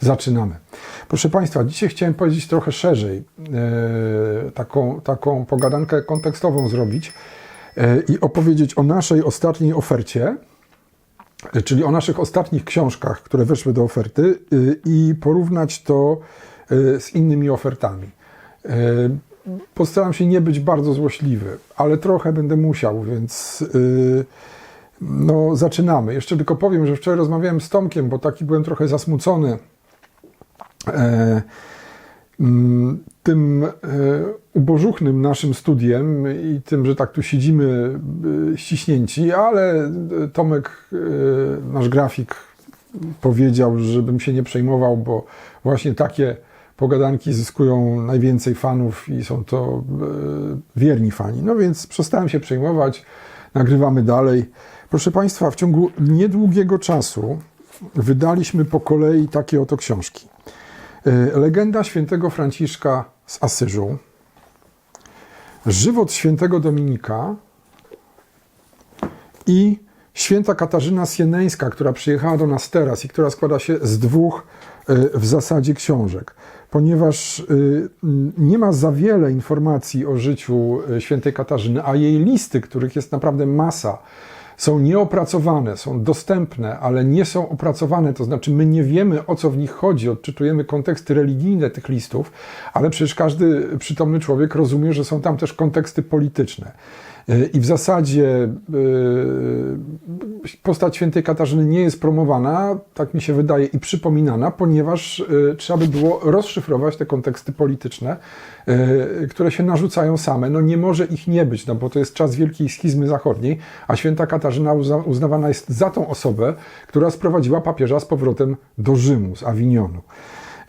Zaczynamy. Proszę Państwa, dzisiaj chciałem powiedzieć trochę szerzej, e, taką, taką pogadankę kontekstową zrobić e, i opowiedzieć o naszej ostatniej ofercie, e, czyli o naszych ostatnich książkach, które weszły do oferty i porównać to z innymi ofertami. Postaram się nie być bardzo złośliwy, ale trochę będę musiał, więc no, zaczynamy. Jeszcze tylko powiem, że wczoraj rozmawiałem z Tomkiem, bo taki byłem trochę zasmucony tym e, ubożuchnym naszym studiem i tym, że tak tu siedzimy e, ściśnięci, ale e, Tomek, e, nasz grafik, powiedział, żebym się nie przejmował, bo właśnie takie pogadanki zyskują najwięcej fanów i są to e, wierni fani. No więc przestałem się przejmować, nagrywamy dalej. Proszę Państwa, w ciągu niedługiego czasu wydaliśmy po kolei takie oto książki. E, Legenda świętego Franciszka z Asyżu, Żywot świętego Dominika i święta Katarzyna Sieneńska, która przyjechała do nas teraz i która składa się z dwóch e, w zasadzie książek. Ponieważ e, nie ma za wiele informacji o życiu świętej Katarzyny, a jej listy, których jest naprawdę masa, są nieopracowane, są dostępne, ale nie są opracowane, to znaczy my nie wiemy o co w nich chodzi, odczytujemy konteksty religijne tych listów, ale przecież każdy przytomny człowiek rozumie, że są tam też konteksty polityczne. I w zasadzie yy, postać świętej Katarzyny nie jest promowana, tak mi się wydaje, i przypominana, ponieważ yy, trzeba by było rozszyfrować te konteksty polityczne, które się narzucają same. No nie może ich nie być, no bo to jest czas wielkiej schizmy zachodniej, a święta Katarzyna uzna- uznawana jest za tą osobę, która sprowadziła papieża z powrotem do Rzymu, z Awinionu.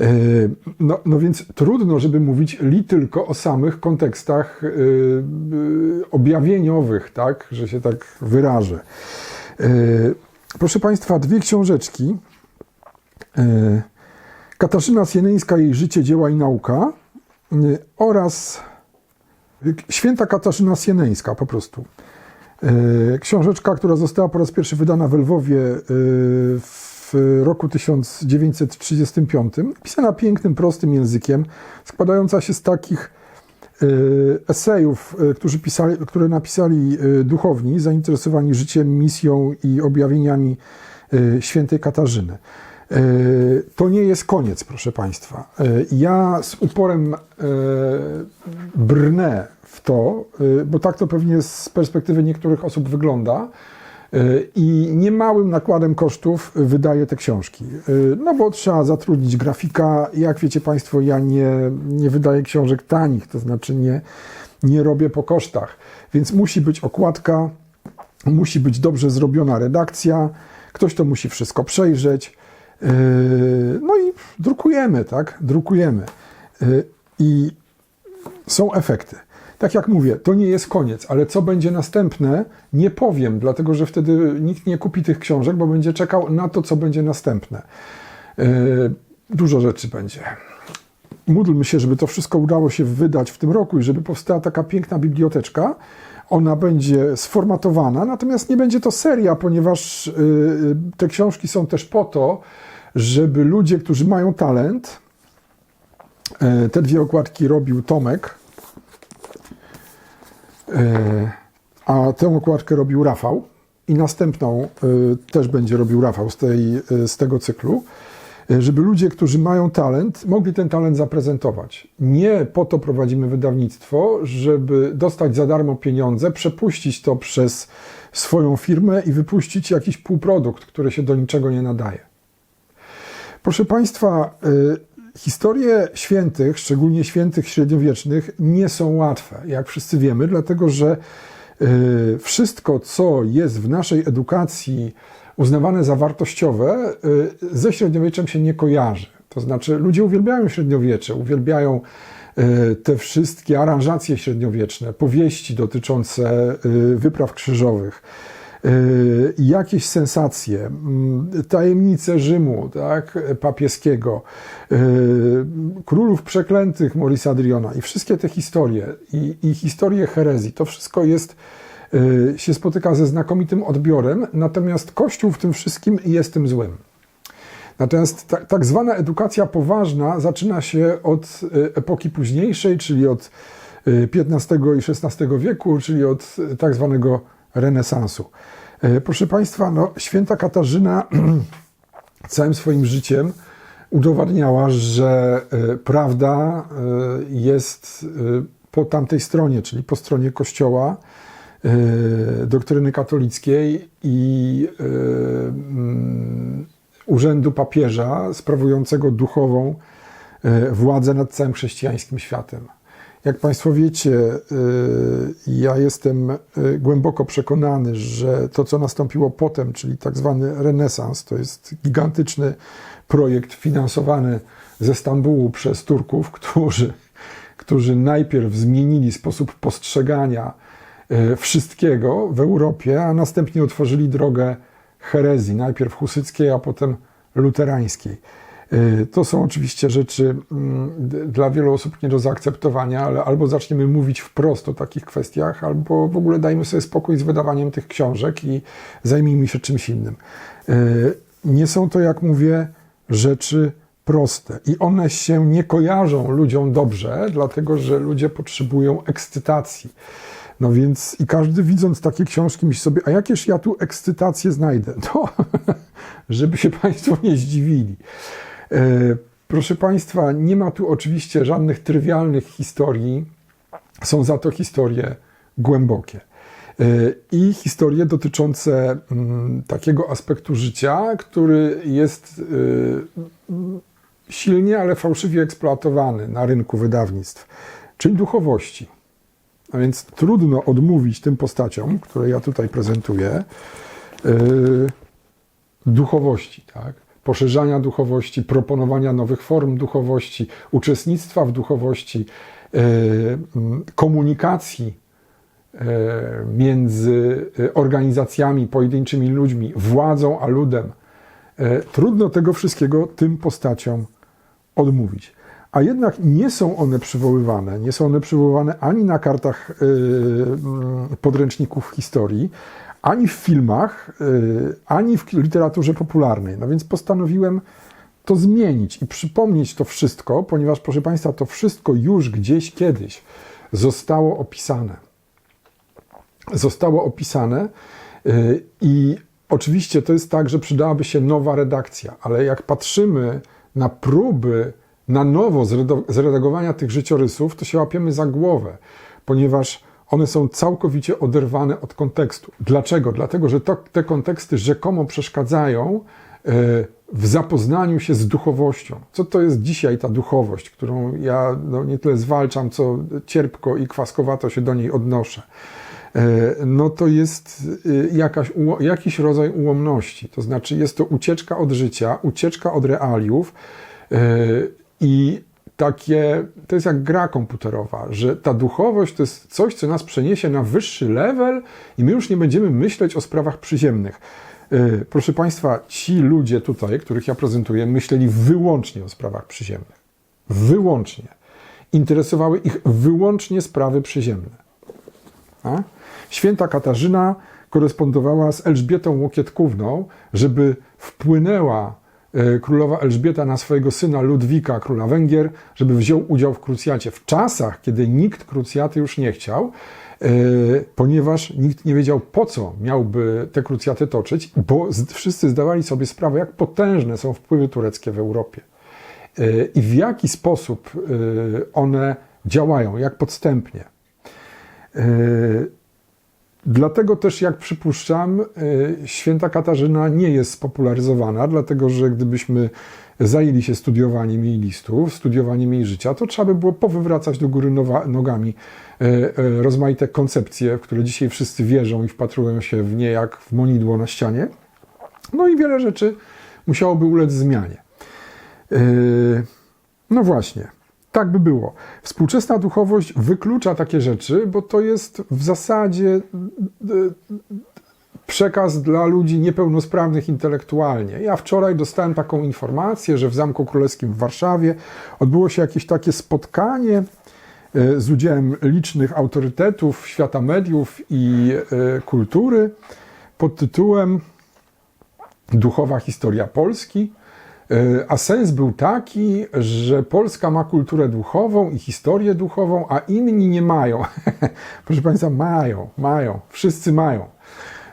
Yy, No, no więc trudno, żeby mówić li tylko o samych kontekstach yy, yy, objawieniowych, tak, że się tak wyrażę. Proszę Państwa, dwie książeczki. Katarzyna Sieneńska, jej życie, dzieła i nauka oraz Święta Katarzyna Sieneńska po prostu. Książeczka, która została po raz pierwszy wydana w Lwowie yy, w roku 1935, pisana pięknym, prostym językiem, składająca się z takich yy, esejów, którzy pisali, które napisali yy, duchowni zainteresowani życiem, misją i objawieniami świętej Katarzyny. To nie jest koniec, proszę Państwa. Ja z uporem brnę w to, bo tak to pewnie z perspektywy niektórych osób wygląda. Yy, I niemałym nakładem kosztów wydaję te książki. Yy, No bo trzeba zatrudnić grafika. Jak wiecie Państwo, ja nie, nie wydaję książek tanich, to znaczy nie, nie robię po kosztach. Więc musi być okładka, musi być dobrze zrobiona redakcja, ktoś to musi wszystko przejrzeć. Yy, No i drukujemy, tak? Drukujemy. I są efekty. Tak jak mówię, to nie jest koniec, ale co będzie następne, nie powiem, dlatego że wtedy nikt nie kupi tych książek, bo będzie czekał na to, co będzie następne. Yy, Dużo rzeczy będzie. Módlmy się, żeby to wszystko udało się wydać w tym roku i żeby powstała taka piękna biblioteczka. Ona będzie sformatowana, natomiast nie będzie to seria, ponieważ yy, te książki są też po to, żeby ludzie, którzy mają talent, te dwie okładki robił Tomek, E, a tę okładkę robił Rafał i następną e, też będzie robił Rafał z, tej, e, z tego cyklu, e, żeby ludzie, którzy mają talent, mogli ten talent zaprezentować. Nie po to prowadzimy wydawnictwo, żeby dostać za darmo pieniądze, przepuścić to przez swoją firmę i wypuścić jakiś półprodukt, który się do niczego nie nadaje. Proszę Państwa, historie świętych, szczególnie świętych średniowiecznych, nie są łatwe, jak wszyscy wiemy, dlatego że y, wszystko, co jest w naszej edukacji uznawane za wartościowe, y, ze średniowieczem się nie kojarzy. To znaczy, ludzie uwielbiają średniowiecze, uwielbiają y, te wszystkie aranżacje średniowieczne, powieści dotyczące wypraw krzyżowych jakieś sensacje, mm, tajemnice Rzymu tak, papieskiego, y, królów przeklętych Maurice Adriana i wszystkie te historie i, i historie herezji, to wszystko jest, y, się spotyka ze znakomitym odbiorem, natomiast Kościół w tym wszystkim jest tym złym. Natomiast ta, tak zwana edukacja poważna zaczyna się od e, epoki późniejszej, czyli od e, XV i XVI wieku, czyli od e, tak zwanego renesansu. E, Proszę Państwa, no, święta Katarzyna całym swoim życiem udowadniała, że e, prawda e, jest po tamtej stronie, czyli po stronie Kościoła, doktryny katolickiej i mm, urzędu papieża sprawującego duchową władzę nad całym chrześcijańskim światem. Jak Państwo wiecie, e, ja jestem e, głęboko przekonany, że to, co nastąpiło potem, czyli tak zwany renesans, to jest gigantyczny projekt finansowany ze Stambułu przez Turków, którzy, którzy najpierw zmienili sposób postrzegania e, wszystkiego w Europie, a następnie otworzyli drogę herezji, najpierw husyckiej, a potem luterańskiej. E, To są oczywiście rzeczy mm, dla wielu osób nie do zaakceptowania, ale albo zaczniemy mówić wprost o takich kwestiach, albo w ogóle dajmy sobie spokój z wydawaniem tych książek i zajmijmy się czymś innym. E, Nie są to, jak mówię, rzeczy proste i one się nie kojarzą ludziom dobrze, dlatego że ludzie potrzebują ekscytacji. No więc i każdy widząc takie książki myśli sobie, a jakież ja tu ekscytację znajdę? To, żeby się Państwo nie zdziwili. E, Proszę Państwa, nie ma tu oczywiście żadnych trywialnych historii, są za to historie głębokie. E, I historie dotyczące mm, takiego aspektu życia, który jest e, silnie, ale fałszywie eksploatowany na rynku wydawnictw, czyli duchowości. A więc trudno odmówić tym postaciom, które ja tutaj prezentuję, duchowości, tak? Poszerzania duchowości, proponowania nowych form duchowości, uczestnictwa w duchowości, yy, mm, komunikacji yy, między yy, organizacjami, pojedynczymi ludźmi, władzą a ludem. Trudno tego wszystkiego tym postaciom odmówić. A jednak nie są one przywoływane, nie są one przywoływane ani na kartach mm, podręczników historii, ani w filmach, yy, ani w literaturze popularnej. No więc postanowiłem to zmienić i przypomnieć to wszystko, ponieważ, proszę Państwa, to wszystko już gdzieś kiedyś zostało opisane. Zostało opisane yy, i oczywiście to jest tak, że przydałaby się nowa redakcja, ale jak patrzymy na próby na nowo zredagowania tych życiorysów, to się łapiemy za głowę, ponieważ one są całkowicie oderwane od kontekstu. Dlaczego? Dlatego, że to, te konteksty rzekomo przeszkadzają e, w zapoznaniu się z duchowością. Co to jest dzisiaj ta duchowość, którą ja no, nie tyle zwalczam, co cierpko i kwaskowato się do niej odnoszę. E, No to jest e, jakaś, jakiś rodzaj ułomności. To znaczy, jest to ucieczka od życia, ucieczka od realiów i takie, to jest jak gra komputerowa, że ta duchowość to jest coś, co nas przeniesie na wyższy level i my już nie będziemy myśleć o sprawach przyziemnych. E, Proszę Państwa, ci ludzie tutaj, których ja prezentuję, myśleli wyłącznie o sprawach przyziemnych. Wyłącznie. Interesowały ich wyłącznie sprawy przyziemne. A? Święta Katarzyna korespondowała z Elżbietą Łokietkówną, żeby wpłynęła królowa Elżbieta na swojego syna Ludwika, króla Węgier, żeby wziął udział w krucjacie. W czasach, kiedy nikt krucjaty już nie chciał, e, ponieważ nikt nie wiedział, po co miałby te krucjaty toczyć, bo wszyscy zdawali sobie sprawę, jak potężne są wpływy tureckie w Europie e, i w jaki sposób e, one działają, jak podstępnie. Dlatego też, jak przypuszczam, e, święta Katarzyna nie jest spopularyzowana, dlatego że gdybyśmy zajęli się studiowaniem jej listów, studiowaniem jej życia, to trzeba by było powywracać do góry nowa, nogami e, e, rozmaite koncepcje, w które dzisiaj wszyscy wierzą i wpatrują się w nie jak w monidło na ścianie. No i wiele rzeczy musiałoby ulec zmianie. No właśnie, tak by było. Współczesna duchowość wyklucza takie rzeczy, bo to jest w zasadzie e, przekaz dla ludzi niepełnosprawnych intelektualnie. Ja wczoraj dostałem taką informację, że w Zamku Królewskim w Warszawie odbyło się jakieś takie spotkanie e, z udziałem licznych autorytetów świata mediów i e, kultury pod tytułem Duchowa historia Polski. A sens był taki, że Polska ma kulturę duchową i historię duchową, a inni nie mają. Proszę Państwa, mają, mają, wszyscy mają.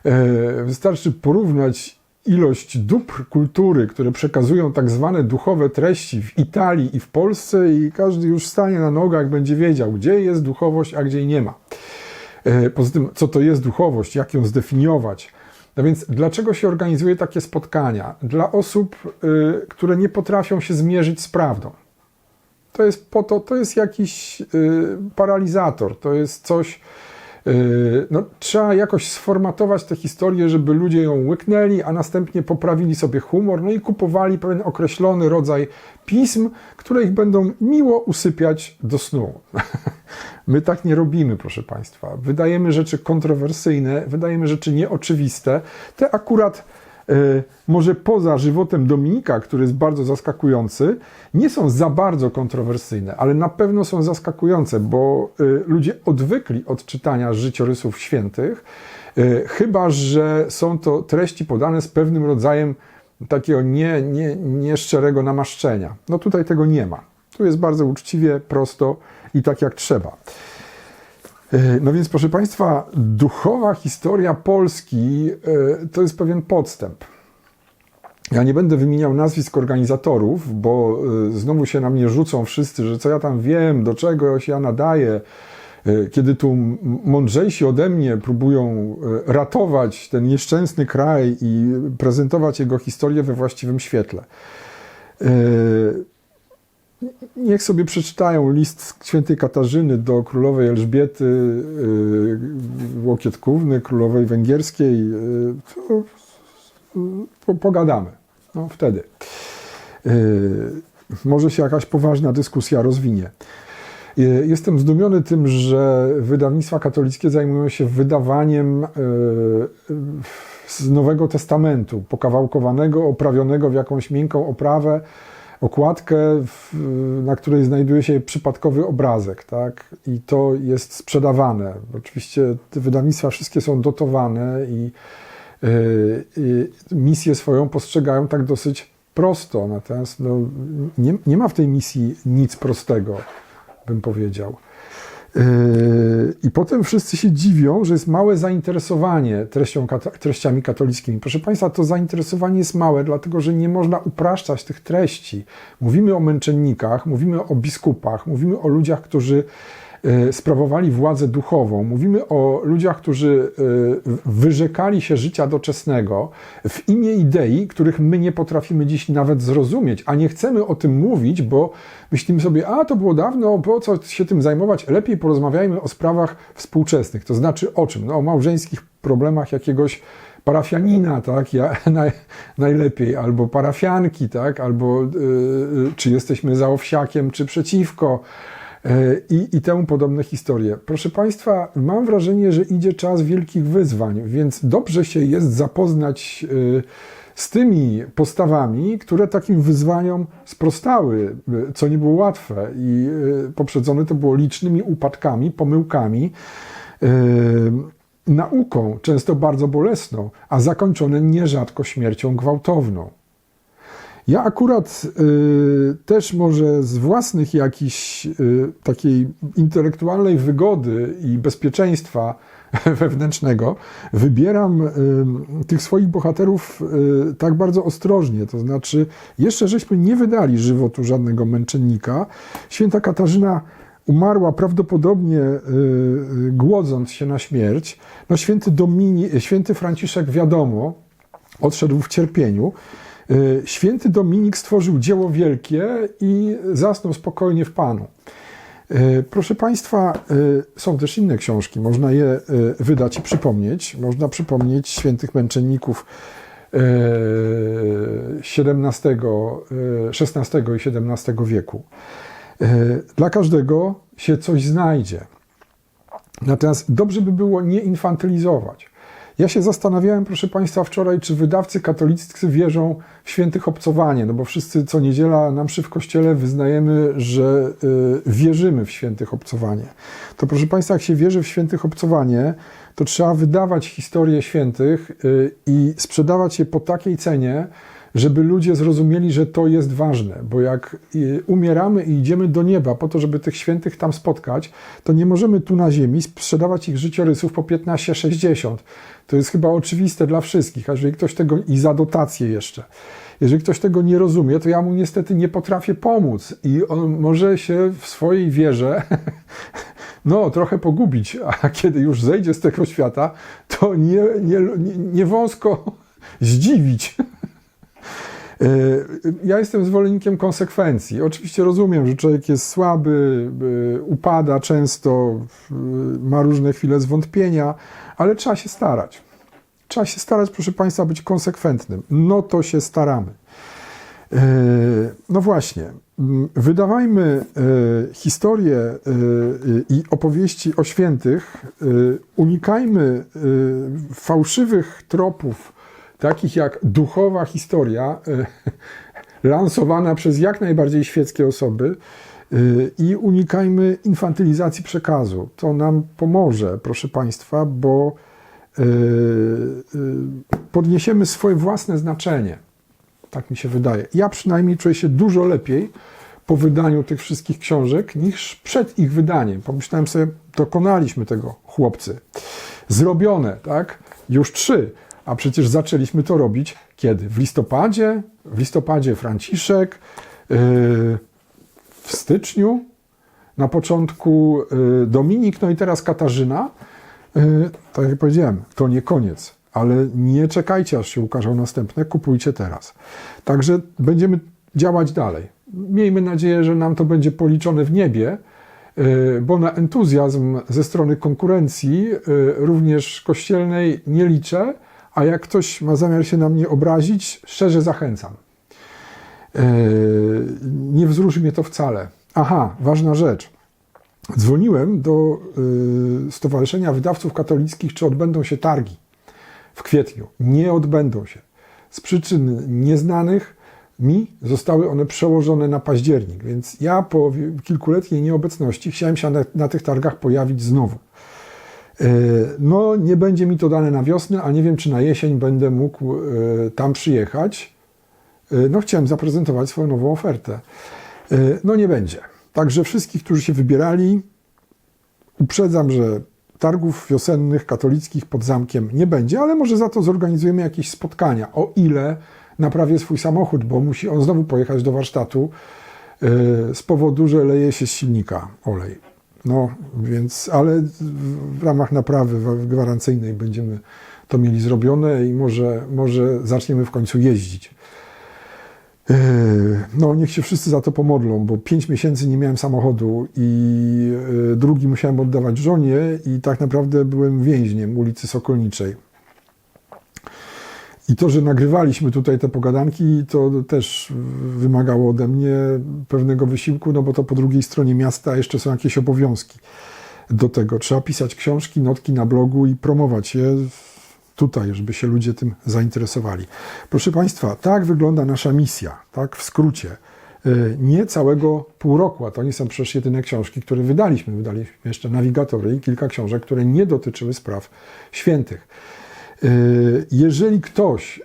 E, wystarczy porównać ilość dóbr kultury, które przekazują tak zwane duchowe treści w Italii i w Polsce, i każdy już stanie na nogach, będzie wiedział, gdzie jest duchowość, a gdzie nie ma. E, poza tym, co to jest duchowość, jak ją zdefiniować. No więc dlaczego się organizuje takie spotkania? Dla osób, y, które nie potrafią się zmierzyć z prawdą. To jest po to, to jest jakiś y, paralizator, to jest coś, y, no, trzeba jakoś sformatować tę historię, żeby ludzie ją łyknęli, a następnie poprawili sobie humor, no i kupowali pewien określony rodzaj pism, które ich będą miło usypiać do snu. My tak nie robimy, proszę Państwa. Wydajemy rzeczy kontrowersyjne, wydajemy rzeczy nieoczywiste. Te akurat y, może poza żywotem Dominika, który jest bardzo zaskakujący, nie są za bardzo kontrowersyjne, ale na pewno są zaskakujące, bo y, ludzie odwykli od czytania życiorysów świętych, y, chyba że są to treści podane z pewnym rodzajem takiego nie, nie, nieszczerego namaszczenia. No tutaj tego nie ma. Tu jest bardzo uczciwie, prosto i tak jak trzeba. No więc, proszę Państwa, duchowa historia Polski to jest pewien podstęp. Ja nie będę wymieniał nazwisk organizatorów, bo znowu się na mnie rzucą wszyscy, że co ja tam wiem, do czego się ja nadaję, kiedy tu mądrzejsi ode mnie próbują ratować ten nieszczęsny kraj i prezentować jego historię we właściwym świetle. Niech sobie przeczytają list świętej Katarzyny do królowej Elżbiety yy, Łokietkówny, królowej węgierskiej. Yy, pogadamy. No, wtedy. Może się jakaś poważna dyskusja rozwinie. Jestem zdumiony tym, że wydawnictwa katolickie zajmują się wydawaniem z Nowego Testamentu, pokawałkowanego, oprawionego w jakąś miękką oprawę, okładkę, na której znajduje się przypadkowy obrazek, tak? I to jest sprzedawane. Oczywiście te wydawnictwa wszystkie są dotowane i, y, i misję swoją postrzegają tak dosyć prosto. Natomiast no, nie, nie ma w tej misji nic prostego, bym powiedział. Yy, I potem wszyscy się dziwią, że jest małe zainteresowanie treścią, treściami katolickimi. Proszę Państwa, to zainteresowanie jest małe, dlatego że nie można upraszczać tych treści. Mówimy o męczennikach, mówimy o biskupach, mówimy o ludziach, którzy sprawowali władzę duchową. Mówimy o ludziach, którzy e, wyrzekali się życia doczesnego w imię idei, których my nie potrafimy dziś nawet zrozumieć, a nie chcemy o tym mówić, bo myślimy sobie, a to było dawno, po co się tym zajmować? Lepiej porozmawiajmy o sprawach współczesnych. To znaczy o czym? No, o małżeńskich problemach jakiegoś parafianina, tak, ja, naj, najlepiej, albo parafianki, tak, albo yy, czy jesteśmy za owsiakiem, czy przeciwko, E, i, i temu podobne historie. Proszę Państwa, mam wrażenie, że idzie czas wielkich wyzwań, więc dobrze się jest zapoznać e, z tymi postawami, które takim wyzwaniom sprostały, e, co nie było łatwe i poprzedzone to było licznymi upadkami, pomyłkami, nauką, często bardzo bolesną, a zakończone nierzadko śmiercią gwałtowną. Ja akurat y, też może z własnych jakichś y, takiej intelektualnej wygody i bezpieczeństwa wewnętrznego wybieram y, tych swoich bohaterów y, tak bardzo ostrożnie. To znaczy, jeszcze żeśmy nie wydali żywotu żadnego męczennika. Święta Katarzyna umarła prawdopodobnie y, y, głodząc się na śmierć. No, święty, Domini, święty Franciszek, wiadomo, odszedł w cierpieniu. Y, święty Dominik stworzył dzieło wielkie i zasnął spokojnie w Panu. Y, proszę Państwa, y, są też inne książki, można je wydać i przypomnieć. Można przypomnieć świętych męczenników XVII, XVI i XVII wieku. Dla każdego się coś znajdzie. Natomiast dobrze by było nie infantylizować. Ja się zastanawiałem, proszę Państwa, wczoraj, czy wydawcy katoliccy wierzą w świętych obcowanie, no bo wszyscy co niedziela na mszy w kościele wyznajemy, że y, wierzymy w świętych obcowanie. To proszę Państwa, jak się wierzy w świętych obcowanie, to trzeba wydawać historie świętych y, i sprzedawać je po takiej cenie, żeby ludzie zrozumieli, że to jest ważne, bo jak y, umieramy i idziemy do nieba po to, żeby tych świętych tam spotkać, to nie możemy tu na ziemi sprzedawać ich życiorysów po 15-60. To jest chyba oczywiste dla wszystkich, a jeżeli ktoś tego i za dotacje jeszcze. Jeżeli ktoś tego nie rozumie, to ja mu niestety nie potrafię pomóc i on może się w swojej wierze no, trochę pogubić, a kiedy już zejdzie z tego świata, to nie, nie, nie wąsko zdziwić. E, Ja jestem zwolennikiem konsekwencji. Oczywiście rozumiem, że człowiek jest słaby, y, upada często, y, ma różne chwile zwątpienia, ale trzeba się starać. Trzeba się starać, proszę Państwa, być konsekwentnym. No to się staramy. E, No właśnie, m, wydawajmy e, historie e, i opowieści o świętych, e, unikajmy e, fałszywych tropów, takich jak duchowa historia, e, lansowana przez jak najbardziej świeckie osoby e, i unikajmy infantylizacji przekazu. To nam pomoże, proszę Państwa, bo e, podniesiemy swoje własne znaczenie. Tak mi się wydaje. Ja przynajmniej czuję się dużo lepiej po wydaniu tych wszystkich książek niż przed ich wydaniem. Pomyślałem sobie, dokonaliśmy tego, chłopcy. Zrobione, tak? Już trzy. A przecież zaczęliśmy to robić kiedy? W listopadzie? W listopadzie Franciszek, yy, w styczniu, na początku yy, Dominik, no i teraz Katarzyna. Yy, tak jak powiedziałem, to nie koniec, ale nie czekajcie, aż się ukażą następne, kupujcie teraz. Także będziemy działać dalej. Miejmy nadzieję, że nam to będzie policzone w niebie, bo na entuzjazm ze strony konkurencji, również kościelnej, nie liczę, a jak ktoś ma zamiar się na mnie obrazić, szczerze zachęcam. Yy, Nie wzruszy mnie to wcale. Aha, ważna rzecz. Dzwoniłem do y, Stowarzyszenia Wydawców Katolickich, czy odbędą się targi w kwietniu. Nie odbędą się. Z przyczyn nieznanych mi zostały one przełożone na październik, więc ja po kilkuletniej nieobecności chciałem się na, na tych targach pojawić znowu. Y, No, nie będzie mi to dane na wiosnę, a nie wiem, czy na jesień będę mógł y, tam przyjechać. Y, No, chciałem zaprezentować swoją nową ofertę. No, nie będzie. Także wszystkich, którzy się wybierali, uprzedzam, że targów wiosennych katolickich pod zamkiem nie będzie, ale może za to zorganizujemy jakieś spotkania, o ile naprawię swój samochód, bo musi on znowu pojechać do warsztatu z powodu, że leje się z silnika olej. No, więc, ale w ramach naprawy wa- gwarancyjnej będziemy to mieli zrobione i może, może zaczniemy w końcu jeździć. Yy, No, niech się wszyscy za to pomodlą, bo pięć miesięcy nie miałem samochodu i yy, drugi musiałem oddawać żonie i tak naprawdę byłem więźniem ulicy Sokolniczej. I to, że nagrywaliśmy tutaj te pogadanki, to też wymagało ode mnie pewnego wysiłku, no bo to po drugiej stronie miasta jeszcze są jakieś obowiązki do tego. Trzeba pisać książki, notki na blogu i promować je tutaj, żeby się ludzie tym zainteresowali. Proszę Państwa, tak wygląda nasza misja, tak w skrócie. Y, Nie całego pół roku, a to nie są przecież jedyne książki, które wydaliśmy. Wydaliśmy jeszcze nawigatory i kilka książek, które nie dotyczyły spraw świętych. Y, Jeżeli ktoś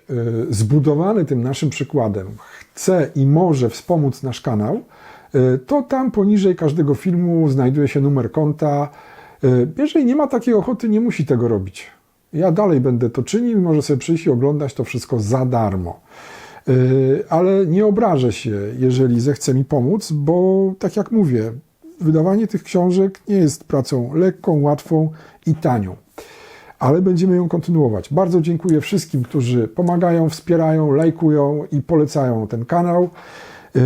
y, zbudowany tym naszym przykładem chce i może wspomóc nasz kanał, y, to tam poniżej każdego filmu znajduje się numer konta. Jeżeli nie ma takiej ochoty, nie musi tego robić. Ja dalej będę to czynił i może sobie przyjść i oglądać to wszystko za darmo. Ale nie obrażę się, jeżeli zechce mi pomóc, bo tak jak mówię, wydawanie tych książek nie jest pracą lekką, łatwą i tanią ale będziemy ją kontynuować. Bardzo dziękuję wszystkim, którzy pomagają, wspierają, lajkują i polecają ten kanał. Yy,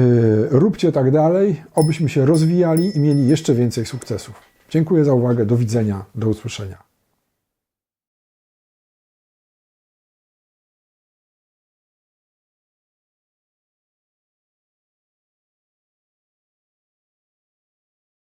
Róbcie tak dalej, obyśmy się rozwijali i mieli jeszcze więcej sukcesów. Dziękuję za uwagę, do widzenia, do usłyszenia.